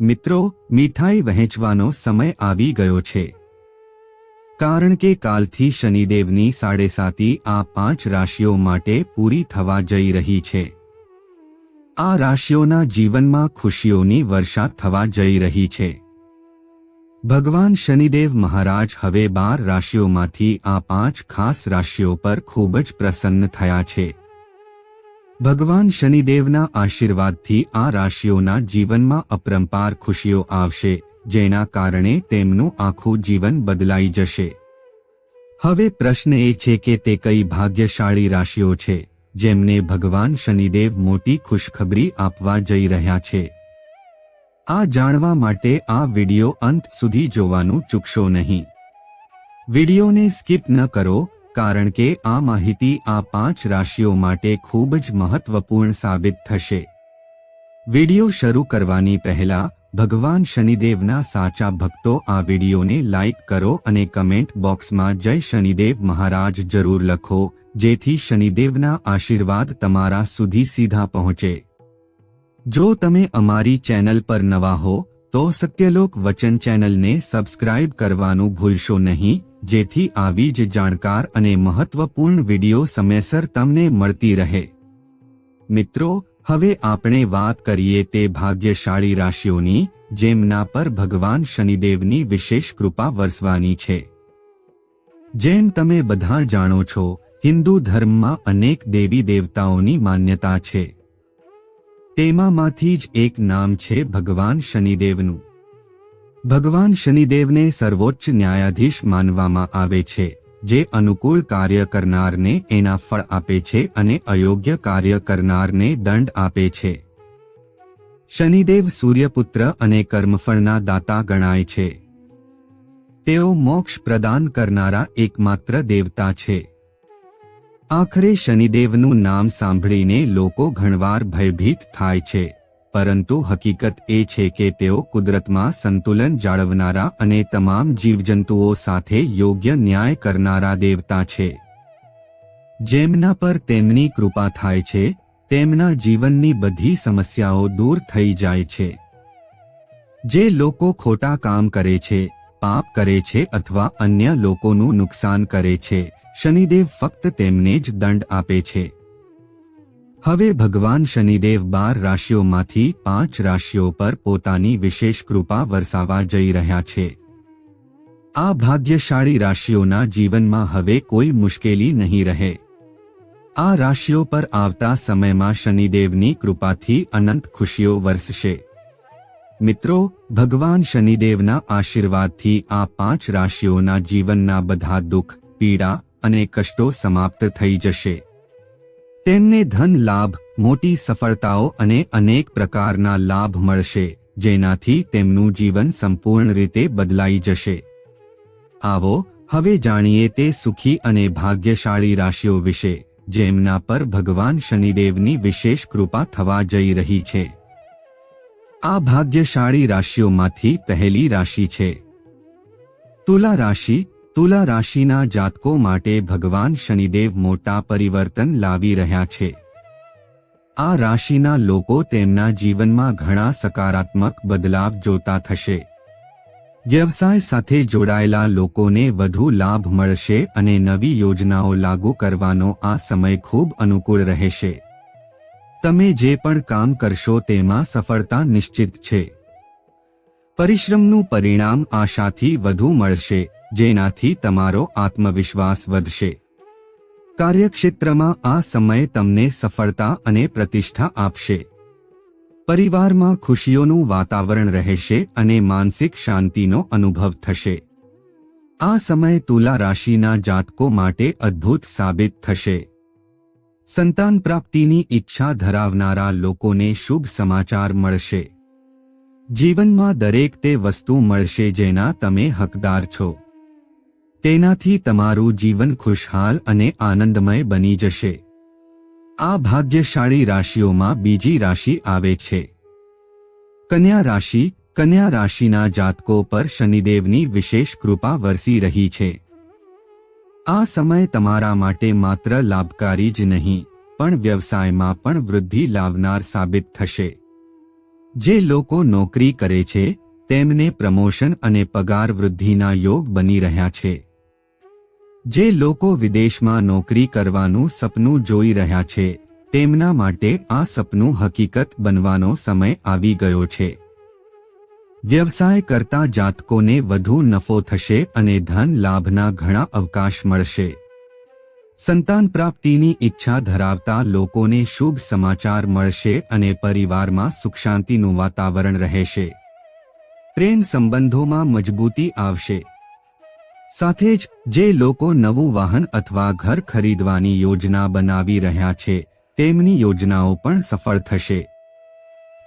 મિત્રો, મીઠાઈ વહેંચવાનો સમય આવી ગયો છે. કારણ કે કાલથી શનિદેવની સાડેસાતી આ પાંચ રાશિઓ માટે પૂરી થવા જઈ રહી છે. આ રાશિઓના જીવનમાં ખુશીઓની વર્ષા થવા જઈ રહી છે. ભગવાન શનિદેવ મહારાજ હવે બાર રાશિઓમાંથી આ પાંચ ખાસ રાશિઓ પર ખૂબ જ પ્રસન્ન થયા છે. ભગવાન શનિદેવના આશીર્વાદથી આ રાશિઓના જીવનમાં અપરંપાર ખુશીઓ આવશે, જેના કારણે તેમનું આખું જીવન બદલાઈ જશે. હવે પ્રશ્ન એ છે કે તે કઈ ભાગ્યશાળી રાશિઓ છે, જેમને ભગવાન શનિદેવ મોટી ખુશખબરી આપવા જઈ રહ્યા છે. આ જાણવા માટે આ વિડિયો અંત સુધી જોવાનું ચૂકશો નહીં. વિડિયોને સ્કીપ ન કરો કારણ કે આ માહિતી આ પાંચ રાશિઓ માટે ખૂબ જ મહત્વપૂર્ણ સાબિત થશે. વિડિયો શરૂ કરવાની પહેલા, ભગવાન શનિદેવના સાચા ભક્તો આ વિડિયોને લાઇક કરો અને કમેન્ટ બોક્સમાં જય શનિદેવ મહારાજ જરૂર લખો, જેથી શનિદેવના આશીર્વાદ તમારા સુધી સીધા પહોંચે. જો તમે અમારી ચેનલ પર નવા હો, તો સત્યલોક વચન ચેનલને સબસ્ક્રાઇબ કરવાનું ભૂલશો નહીં. જેથી આવી જ જાણકાર અને મહત્વપૂર્ણ વિડિયો સમયસર તમને મળતી રહે. મિત્રો, હવે આપણે વાત કરીએ તે ભાગ્યશાળી રાશિઓની, જેમના પર ભગવાન શનિદેવની વિશેષ કૃપા વરસવાની છે. જેમ તમે બધા જાણો છો, હિન્દુ ધર્મમાં અનેક દેવી દેવતાઓની માન્યતા છે. તેમાંમાંથી જ એક નામ છે ભગવાન શનિદેવનું. ભગવાન શનિદેવને સર્વોચ્ચ ન્યાયાધીશ માનવામાં આવે છે, જે અનુકૂળ કાર્ય કરનારને એના ફળ આપે છે અને અયોગ્ય કાર્ય કરનારને દંડ આપે છે. શનિદેવ સૂર્યપુત્ર અને કર્મફળના દાતા ગણાય છે. તેઓ મોક્ષ પ્રદાન કરનારા એકમાત્ર દેવતા છે. આખરે શનિદેવનું નામ સાંભળીને લોકો ઘણવાર ભયભીત થાય છે. પરંતુ હકીકત એ છે કે તેઓ કુદરતમાં સંતુલન જાળવનારા અને તમામ જીવજંતુઓ સાથે યોગ્ય ન્યાય કરનારા દેવતા છે. જેમના પર તેમની કૃપા થાય છે, તેમના જીવનની બધી સમસ્યાઓ દૂર થઈ જાય છે. જે લોકો ખોટા કામ કરે છે, પાપ કરે છે અથવા અન્ય લોકોનું નુકસાન કરે છે, શનિદેવ ફક્ત તેમને જ દંડ આપે છે. હવે ભગવાન શનિદેવ બાર રાશિઓમાંથી પાંચ રાશિઓ પર પોતાની વિશેષ કૃપા વરસાવા જઈ રહ્યા છે. આ ભાગ્યશાળી રાશિઓના જીવનમાં હવે કોઈ મુશ્કેલી નહીં રહે. આ રાશિઓ પર આવતા સમયમાં શનિદેવની કૃપાથી અનંત ખુશીઓ વરસશે. મિત્રો, ભગવાન શનિદેવના આશીર્વાદથી આ પાંચ રાશિઓના જીવનના બધા દુઃખ, પીડા અને કષ્ટો સમાપ્ત થઈ જશે. તેમને ધન લાભ, મોટી સફળતાઓ અને અનેક પ્રકારના લાભ મળશે, જેનાથી તેમનું જીવન સંપૂર્ણ રીતે બદલાઈ જશે. આવો, હવે જાણીએ તે સુખી અને ભાગ્યશાળી રાશિઓ વિશે, જેમના પર ભગવાન શનિદેવની વિશેષ કૃપા થવા જઈ રહી છે. આ ભાગ્યશાળી રાશિઓમાંથી પહેલી રાશિ છે. તુલા રાશિ તુલા રાશિના જાતકો માટે ભગવાન શનિદેવ મોટા પરિવર્તન લાવી રહ્યા છે. આ રાશિના લોકો તેમના જીવનમાં ઘણા સકારાત્મક બદલાવ જોતા થશે. વ્યવસાય સાથે જોડાયેલા લોકોને વધુ લાભ મળશે અને નવી યોજનાઓ લાગુ કરવાનો આ સમય ખૂબ અનુકૂળ રહેશે. તમે જે પણ કામ કરશો તેમાં સફળતા નિશ્ચિત છે. પરિશ્રમનું પરિણામ આશાથી વધુ મળશે. જેનાથી તમારો આત્મવિશ્વાસ વધશે. કાર્યક્ષેત્રમાં આ સમય તમને સફળતા અને પ્રતિષ્ઠા આપશે. પરિવારમાં ખુશીઓનું વાતાવરણ રહેશે અને માનસિક શાંતિનો અનુભવ થશે. આ સમય તુલા રાશિના જાતકો માટે અદ્ભુત સાબિત થશે. સંતાન પ્રાપ્તિની ઈચ્છા ધરાવનારા લોકોને શુભ સમાચાર મળશે. જીવનમાં દરેક તે વસ્તુ મળશે જેના તમે હકદાર છો. તેનાથી તમારું જીવન ખુશહાલ અને આનંદમય બની જશે. આ ભાગ્યશાળી રાશિઓમાં બીજી રાશિ આવે છે. કન્યા રાશિ, કન્યા રાશિના જાતકો પર શનિદેવની વિશેષ કૃપા વરસી રહી છે. આ સમય તમારા માટે માત્ર લાભકારી જ નહીં, પણ વ્યવસાયમાં પણ વૃદ્ધિ લાવનાર સાબિત થશે. જે લોકો નોકરી કરે છે, તેમને પ્રમોશન અને પગાર વૃદ્ધિના યોગ બની રહ્યા છે. જે લોકો વિદેશમાં નોકરી કરવાનું સપનું જોઈ રહ્યા છે, તેમના માટે આ સપનું હકીકત બનવાનો સમય આવી ગયો છે. વ્યવસાય કરતા જાતકોને વધુ નફો થશે અને ધન લાભના ઘણા અવકાશ મળશે. સંતાન પ્રાપ્તિની ઈચ્છા ધરાવતા લોકોને શુભ સમાચાર મળશે અને પરિવારમાં સુખ શાંતિનું વાતાવરણ રહેશે. પ્રેમ સંબંધોમાં મજબૂતી આવશે. સાથે જ જે લોકો નવું વાહન અથવા ઘર ખરીદવાની યોજના બનાવી રહ્યા છે, તેમની યોજનાઓ પણ સફળ થશે.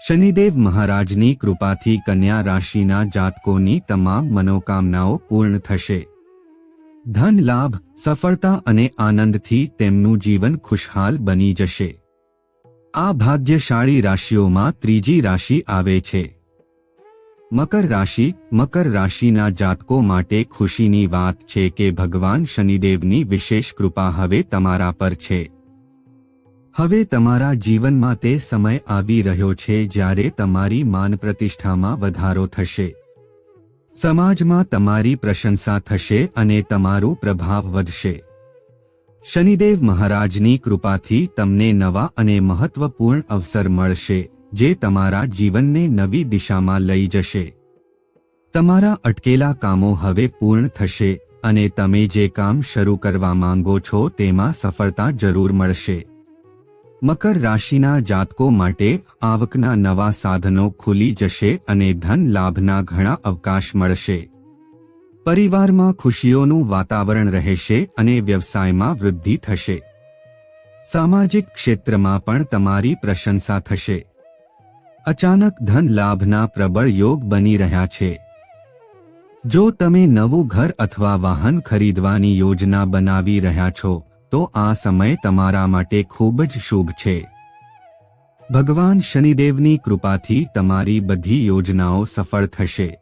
શનિદેવ મહારાજની કૃપાથી કન્યા રાશિના જાતકોની તમામ મનોકામનાઓ પૂર્ણ થશે. ધન લાભ, સફળતા અને આનંદથી તેમનું જીવન ખુશહાલ બની જશે. આ ભાગ્યશાળી રાશિઓમાં ત્રીજી રાશિ આવે છે. મકર રાશિ, મકર રાશિના જાતકો માટે ખુશીની વાત છે કે ભગવાન શનિદેવની વિશેષ કૃપા હવે તમારા પર છે. હવે તમારા જીવનમાં તે સમય આવી રહ્યો છે જ્યારે તમારી માન પ્રતિષ્ઠામાં વધારો થશે. સમાજમાં તમારી પ્રશંસા થશે અને તમારું પ્રભાવ વધશે. શનિદેવ મહારાજની કૃપાથી તમને નવા અને મહત્વપૂર્ણ અવસર મળશે. જે તમારા જીવનને નવી દિશામાં લઈ જશે. તમારા અટકેલા કામો હવે પૂર્ણ થશે અને તમે જે કામ શરૂ કરવા માંગો છો તેમાં સફળતા જરૂર મળશે. મકર રાશિના જાતકો માટે આવકના નવા સાધનો ખુલી જશે અને ધન લાભના ઘણા અવકાશ મળશે. પરિવારમાં ખુશીઓનું વાતાવરણ રહેશે અને વ્યવસાયમાં વૃદ્ધિ થશે. સામાજિક ક્ષેત્રમાં પણ તમારી પ્રશંસા થશે. અચાનક ધન લાભના પ્રબળ યોગ બની રહ્યા છે. જો તમે નવું ઘર અથવા વાહન ખરીદવાની યોજના બનાવી રહ્યા છો, તો આ સમય તમારા માટે ખૂબ જ શુભ છે. ભગવાન શનિદેવની કૃપાથી તમારી બધી યોજનાઓ સફળ થશે.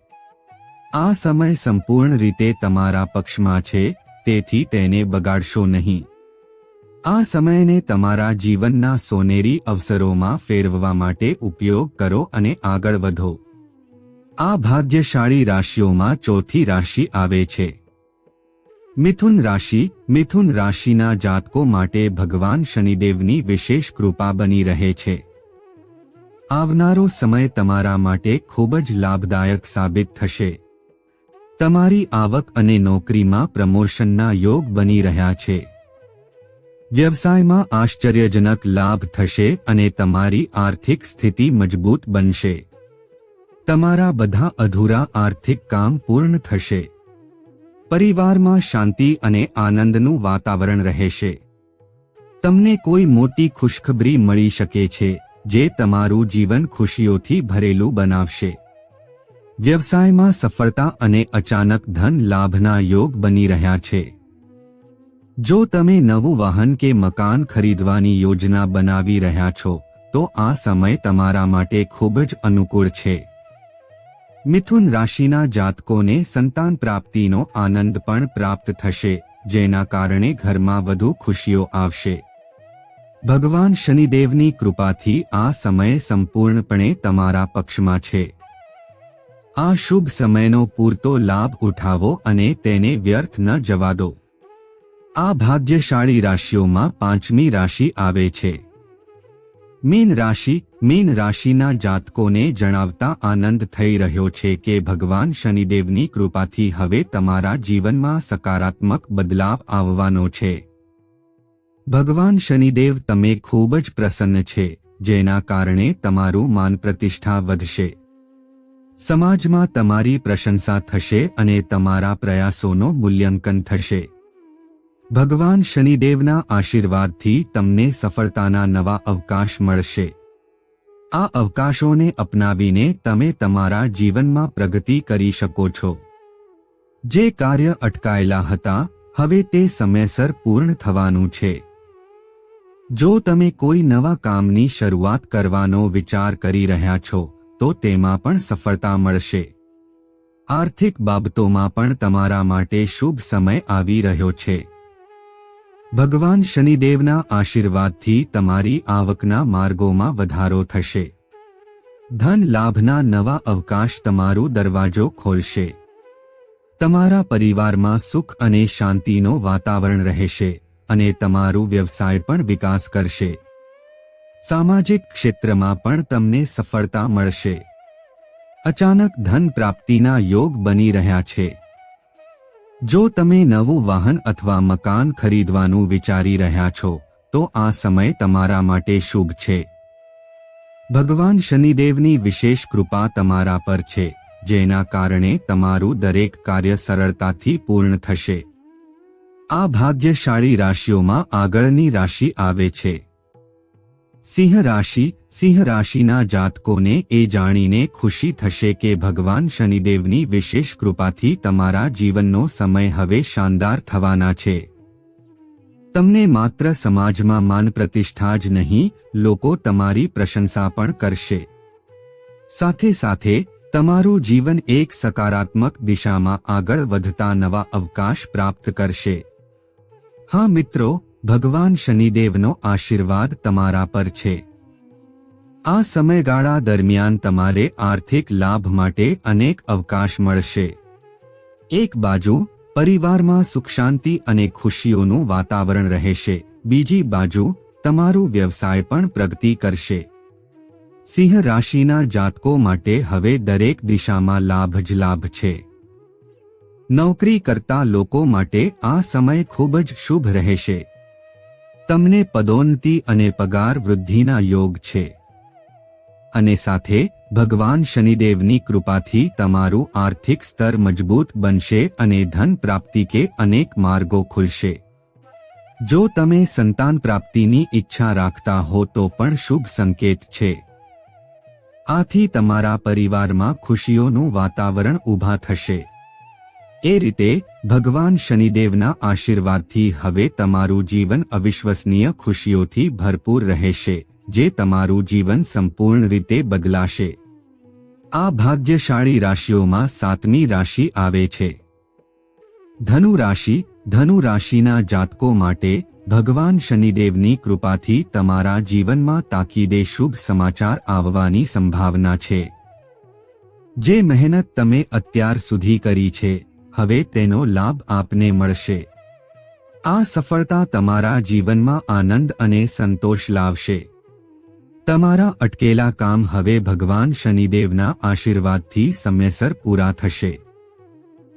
આ સમય સંપૂર્ણ રીતે તમારા પક્ષમાં છે, તેથી તેને બગાડશો નહીં. આ સમયને તમારા જીવનના સોનેરી અવસરોમાં ફેરવવા માટે ઉપયોગ કરો અને આગળ વધો. આ ભાગ્યશાળી રાશિઓમાં ચોથી રાશિ આવે છે. મિથુન રાશિ, મિથુન રાશિના જાતકો માટે ભગવાન શનિદેવની વિશેષ કૃપા બની રહે છે. આવનારો સમય તમારા માટે ખૂબ જ લાભદાયક સાબિત થશે. તમારી આવક અને નોકરીમાં પ્રમોશનના યોગ બની રહ્યા છે. વ્યવસાયમાં આશ્ચર્યજનક લાભ થશે અને તમારી આર્થિક સ્થિતિ મજબૂત બનશે. તમારા બધા અધૂરા આર્થિક કામ પૂર્ણ થશે. પરિવારમાં શાંતિ અને આનંદનું વાતાવરણ રહેશે. તમને કોઈ મોટી ખુશખબરી મળી શકે છે, જે તમારું જીવન ખુશીઓથી ભરેલું બનાવશે. વ્યવસાયમાં સફળતા અને અચાનક ધન લાભના યોગ બની રહ્યા છે. જો તમે નવું વાહન કે મકાન ખરીદવાની યોજના બનાવી રહ્યા છો, તો આ સમય તમારા માટે ખૂબ જ અનુકૂળ છે. મિથુન રાશિના જાતકોને સંતાન પ્રાપ્તિનો આનંદ પણ પ્રાપ્ત થશે, જેના કારણે ઘરમાં વધુ ખુશીઓ આવશે. ભગવાન શનિદેવની કૃપાથી આ સમય સંપૂર્ણપણે તમારા પક્ષમાં છે. આ શુભ સમયનો પૂરતો લાભ ઉઠાવો અને તેને વ્યર્થ ન જવા દો. આ ભાગ્યશાળી રાશિઓમાં પાંચમી રાશિ આવે છે. મીન રાશિ, મીન રાશિના જાતકોને જણાવતા આનંદ થઈ રહ્યો છે કે ભગવાન શનિદેવની કૃપાથી હવે તમારા જીવનમાં સકારાત્મક બદલાવ આવવાનો છે. ભગવાન શનિદેવ તમે ખૂબ જ પ્રસન્ન છે, જેના કારણે તમારું માન પ્રતિષ્ઠા વધશે. સમાજમાં તમારી પ્રશંસા થશે અને તમારા પ્રયાસોનો મૂલ્યાંકન થશે. ભગવાન શનિદેવના આશીર્વાદથી તમને સફળતાના નવા અવકાશ મળશે. આ અવકાશોને અપનાવીને તમે તમારા જીવનમાં પ્રગતિ કરી શકો છો. જે કાર્ય અટકાયેલા હતા, હવે તે સમયસર પૂર્ણ થવાનું છે. જો તમે કોઈ નવા કામની શરૂઆત કરવાનો વિચાર કરી રહ્યા છો, તો તેમાં પણ સફળતા મળશે. આર્થિક બાબતોમાં પણ તમારા માટે શુભ સમય આવી રહ્યો છે. ભગવાન શનિદેવના આશીર્વાદથી તમારી આવકના માર્ગોમાં વધારો થશે. ધન લાભના નવા અવકાશ તમારો દરવાજો ખોલશે. તમારા પરિવારમાં સુખ અને શાંતિનો વાતાવરણ રહેશે અને તમારું વ્યવસાય પણ વિકાસ કરશે. સામાજિક ક્ષેત્રમાં પણ તમને સફળતા મળશે. અચાનક ધન પ્રાપ્તિના યોગ બની રહ્યા છે. જો તમે નવું વાહન અથવા મકાન ખરીદવાનું વિચારી રહ્યા છો, તો આ સમય તમારા માટે શુભ છે. ભગવાન શનિદેવની વિશેષ કૃપા તમારા પર છે, જેના કારણે તમારું દરેક કાર્ય સરળતાથી પૂર્ણ થશે. આ ભાગ્યશાળી રાશિઓમાં આગળની રાશિ આવે છે. સિંહ રાશિ સિંહ રાશિના જાતકોને એ જાણીને ખુશી થશે કે ભગવાન શનિદેવની વિશેષ કૃપાથી તમારા જીવનનો સમય હવે શાનદાર થવાના છે. તમને માત્ર સમાજમાં માન પ્રતિષ્ઠા જ નહીં, લોકો તમારી પ્રશંસા પણ કરશે. સાથે સાથે, તમારું જીવન એક સકારાત્મક દિશામાં આગળ વધતા નવા અવકાશ પ્રાપ્ત કરશે. હા મિત્રો ભગવાન શનિદેવનો આશીર્વાદ તમારા પર છે. આ સમયગાળા દરમિયાન તમારે આર્થિક લાભ માટે અનેક અવકાશ મળશે. એક બાજુ, પરિવારમાં સુખ શાંતિ અને ખુશીઓનું વાતાવરણ રહેશે. બીજી બાજુ, તમારું વ્યવસાય પણ પ્રગતિ કરશે. સિંહ રાશિના જાતકો માટે હવે દરેક દિશામાં લાભ જ લાભ છે. નોકરી કરતા લોકો માટે આ સમય ખૂબ જ શુભ રહેશે. તમને પદોન્નતિ અને પગાર વૃદ્ધિના યોગ છે. અને સાથે, ભગવાન શનિદેવની કૃપાથી તમારું આર્થિક સ્તર મજબૂત બનશે અને ધન પ્રાપ્તિ કે અનેક માર્ગો ખુલશે. જો તમે સંતાન પ્રાપ્તિની ઈચ્છા રાખતા હો તો પણ શુભ સંકેત છે. આથી તમારા પરિવારમાં ખુશીઓનું વાતાવરણ ઊભા થશે. એ રીતે ભગવાન શનિદેવના આશીર્વાદથી હવે તમારું જીવન અવિશ્વસનીય ખુશીઓથી ભરપૂર રહેશે, જે તમારું જીવન સંપૂર્ણ રીતે બદલાશે. આ ભાગ્યશાળી રાશિઓમાં સાતમી રાશિ આવે છે. ધનુ રાશિ, ધનુ રાશિના જાતકો માટે ભગવાન શનિદેવની કૃપાથી તમારા જીવનમાં તાકીદે શુભ સમાચાર આવવાની સંભાવના છે. જે મહેનત તમે અત્યાર સુધી કરી છે હવે તેનો લાભ આપને મળશે. આ સફળતા તમારા જીવનમાં આનંદ અને સંતોષ લાવશે. તમારા અટકેલા કામ હવે ભગવાન શનિદેવના આશીર્વાદથી સમયસર પૂરા થશે.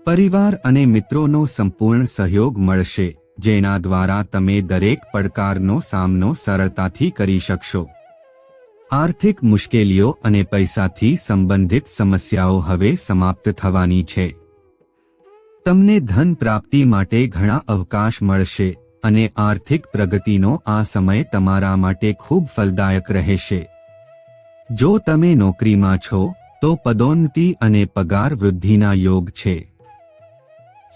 પરિવાર અને મિત્રોનો સંપૂર્ણ સહયોગ મળશે, જેના દ્વારા તમે દરેક પડકારનો સામનો સરળતાથી કરી શકશો. આર્થિક મુશ્કેલીઓ અને પૈસાથી સંબંધિત સમસ્યાઓ હવે સમાપ્ત થવાની છે. તમને ધન પ્રાપ્તિ માટે ઘણા અવકાશ મળશે અને આર્થિક પ્રગતિનો આ સમય તમારા માટે ખૂબ ફલદાયક રહેશે. જો તમે નોકરીમાં છો, તો પદોન્નતિ અને પગાર વૃદ્ધિના યોગ છે.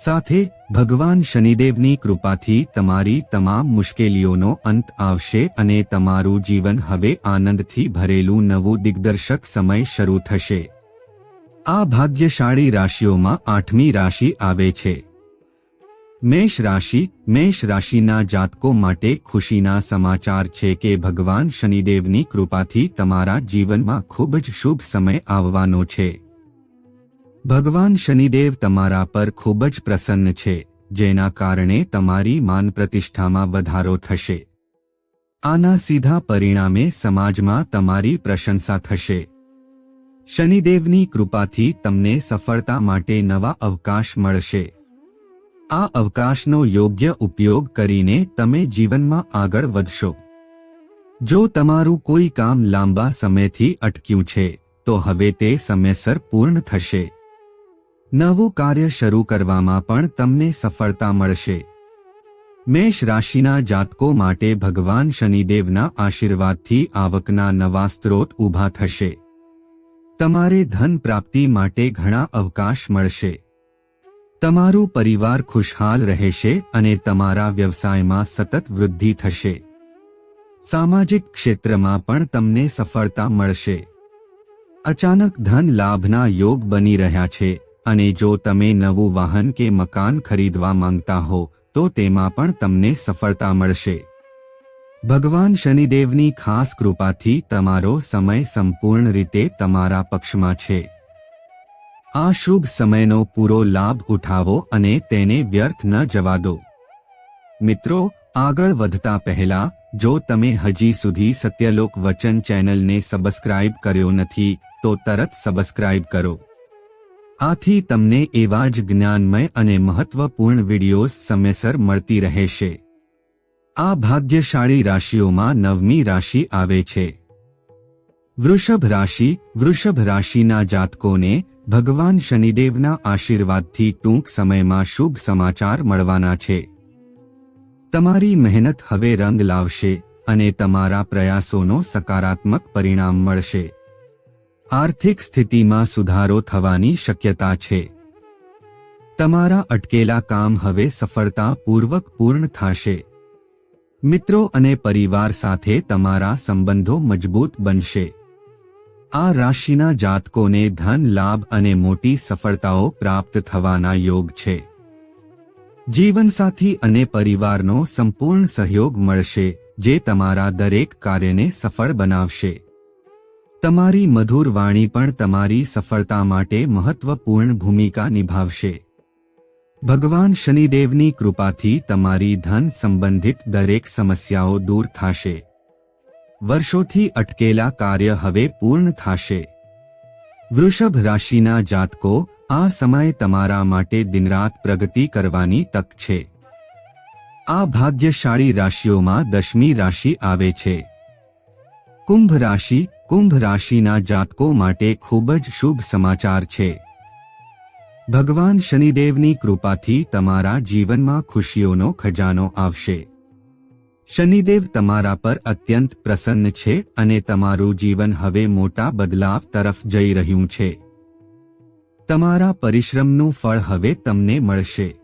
સાથે, ભગવાન શનિદેવની કૃપાથી તમારી તમામ મુશ્કેલીઓનો અંત આવશે અને તમારું જીવન હવે આનંદથી ભરેલું નવું દિગ્દર્શક સમય શરૂ થશે. આ ભાગ્યશાળી રાશિઓમાં આઠમી રાશિ આવે છે. મેષ રાશિ, મેષ રાશિના જાતકો માટે ખુશીના સમાચાર છે કે ભગવાન શનિદેવની કૃપાથી તમારા જીવનમાં ખૂબ જ શુભ સમય આવવાનો છે. ભગવાન શનિદેવ તમારા પર ખૂબ જ પ્રસન્ન છે, જેના કારણે તમારી માન પ્રતિષ્ઠામાં વધારો થશે. આના સીધા પરિણામે સમાજમાં તમારી પ્રશંસા થશે. શનિદેવની કૃપાથી તમને સફળતા માટે નવા અવકાશ મળશે. આ અવકાશનો યોગ્ય ઉપયોગ કરીને તમે જીવનમાં આગળ વધશો. જો તમારું કોઈ કામ લાંબા સમયથી અટક્યું છે, તો હવે તે સમયસર પૂર્ણ થશે. નવું કાર્ય શરૂ કરવામાં પણ તમને સફળતા મળશે. મેષ રાશિના જાતકો માટે ભગવાન શનિદેવના આશીર્વાદથી આવકના નવા સ્ત્રોત ઊભા થશે. તમારે ધન પ્રાપ્તિ માટે ઘણા અવકાશ મળશે. તમારું પરિવાર ખુશહાલ રહેશે અને તમારા વ્યવસાયમાં સતત વૃદ્ધિ થશે. સામાજિક ક્ષેત્રમાં પણ તમને સફળતા મળશે. અચાનક ધન લાભના યોગ બની રહ્યા છે અને જો તમે નવું વાહન કે મકાન ખરીદવા માંગતા હો, તો તેમાં પણ તમને સફળતા મળશે. ભગવાન શનિદેવની ખાસ કૃપાથી તમારો સમય સંપૂર્ણ રીતે તમારા પક્ષમાં છે. આ શુભ સમયનો પૂરો લાભ ઉઠાવો અને તેને વ્યર્થ ન જવા દો. મિત્રો, આગળ વધતા પહેલા, જો તમે હજી સુધી સત્યલોક વચન ચેનલને સબસ્ક્રાઇબ કર્યો નથી, તો તરત સબસ્ક્રાઇબ કરો. આથી તમને એવા જ જ્ઞાનમય અને મહત્વપૂર્ણ વિડિયોઝ સમયસર મળતી રહેશે. આ ભાગ્યશાળી રાશિઓમાં નવમી રાશિ આવે છે. વૃષભ રાશિ, વૃષભ રાશિના જાતકોને ભગવાન શનિદેવના આશીર્વાદથી ટૂંક સમયમાં શુભ સમાચાર મળવાના છે. તમારી મહેનત હવે રંગ લાવશે અને તમારા પ્રયાસોનો સકારાત્મક પરિણામ મળશે. આર્થિક સ્થિતિમાં સુધારો થવાની શક્યતા છે. તમારા અટકેલા કામ હવે સફળતાપૂર્વક પૂર્ણ થશે. મિત્રો અને પરિવાર સાથે તમારા સંબંધો મજબૂત બનશે. આ રાશિના જાતકોને ધન, લાભ અને મોટી સફળતાઓ પ્રાપ્ત થવાના યોગ છે. જીવનસાથી અને પરિવારનો સંપૂર્ણ સહયોગ મળશે, જે તમારા દરેક કાર્યને સફળ બનાવશે. તમારી મધુર વાણી પણ તમારી સફળતા માટે મહત્વપૂર્ણ ભૂમિકા નિભાવશે. ભગવાન શનિદેવની કૃપાથી તમારી ધન સંબંધિત દરેક સમસ્યાઓ દૂર થશે. વર્ષોથી અટકેલા કાર્ય હવે પૂર્ણ થશે. વૃષભ રાશિના જાતકો, આ સમય તમારા માટે દિનરાત પ્રગતિ કરવાની તક છે. આ ભાગ્યશાળી રાશિઓમાં દશમી રાશિ આવે છે. કુંભ રાશિ, કુંભ રાશિના જાતકો માટે ખૂબ જ શુભ સમાચાર છે. ભગવાન શનિદેવની કૃપાથી તમારા જીવનમાં ખુશીઓનો ખજાનો આવશે. શનિદેવ તમારા પર અત્યંત પ્રસન્ન છે અને તમારું જીવન હવે મોટા બદલાવ તરફ જઈ રહ્યું છે. તમારા પરિશ્રમનું ફળ હવે તમને મળશે.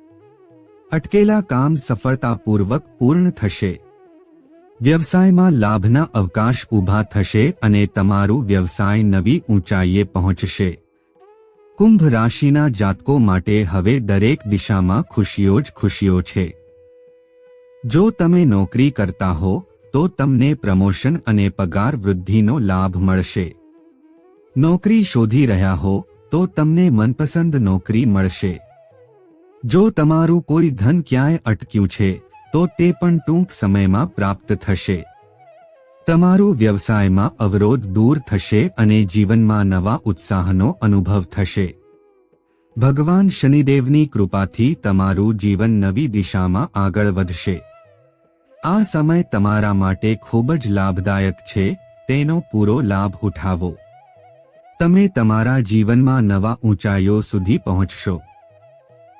અટકેલા કામ સફળતાપૂર્વક પૂર્ણ થશે. વ્યવસાયમાં લાભના અવકાશ ઊભા થશે અને તમારું વ્યવસાય નવી ઊંચાઈએ પહોંચશે. કુંભ રાશિના જાતકો માટે હવે દરેક દિશામાં ખુશીઓ જ ખુશીઓ છે. જો તમે નોકરી કરતા હો, તો તમને પ્રમોશન અને પગાર વૃદ્ધિનો લાભ મળશે. નોકરી શોધી રહ્યા હો, તો તમને મનપસંદ નોકરી મળશે. જો તમારું કોઈ ધન ક્યાંય અટક્યું છે, તો તે પણ ટૂંક સમયમાં પ્રાપ્ત થશે. તમારું વ્યવસાયમાં અવરોધ દૂર થશે અને જીવનમાં નવા ઉત્સાહનો અનુભવ થશે. ભગવાન શનિદેવની કૃપાથી તમારું જીવન નવી દિશામાં આગળ વધશે. આ સમય તમારા માટે ખૂબ જ લાભદાયક છે, તેનો પૂરો લાભ ઉઠાવો. તમે તમારા જીવનમાં નવા ઊંચાઈઓ સુધી પહોંચશો.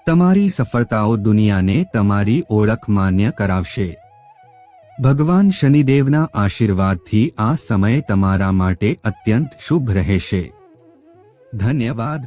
તમારી સફળતાઓ દુનિયાને તમારી ઓળખ માન્ય કરાવશે. ભગવાન શનિદેવના આશીર્વાદથી આ સમય તમારા માટે અત્યંત શુભ રહેશે. ધન્યવાદ.